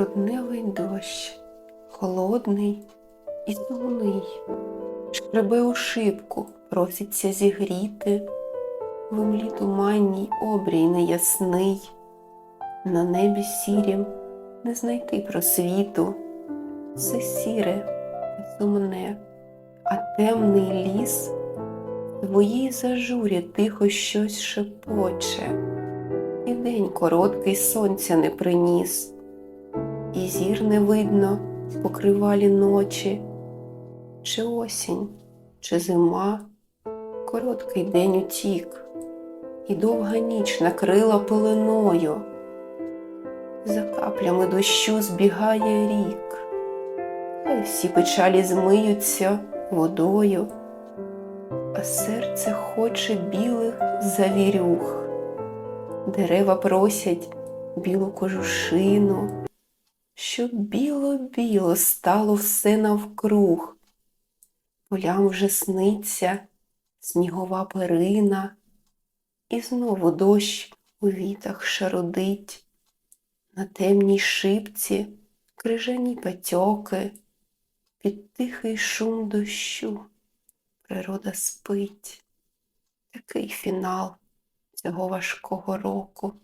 грудневий дощ, холодний і сумний, шкребе у шибку, проситься зігріти, в імлі туманній обрій неясний, на небі сірім не знайти просвіту, все сіре і сумне, а темний ліс твоїй зажурі тихо щось шепоче, і день короткий сонця не приніс, і зір не видно в покривалі ночі, чи осінь, чи зима, короткий день утік, і довга ніч накрила пеленою. За каплями дощу збігає рік, хай всі печалі змиються водою, а серце хоче білих завірюх. Дерева просять білу кожушину, щоб біло-біло стало все навкруг. Полям вже сниться снігова перина, і знову дощ у вітах шародить. На темній шипці крижані патьоки, під тихий шум дощу природа спить. Такий фінал цього важкого року.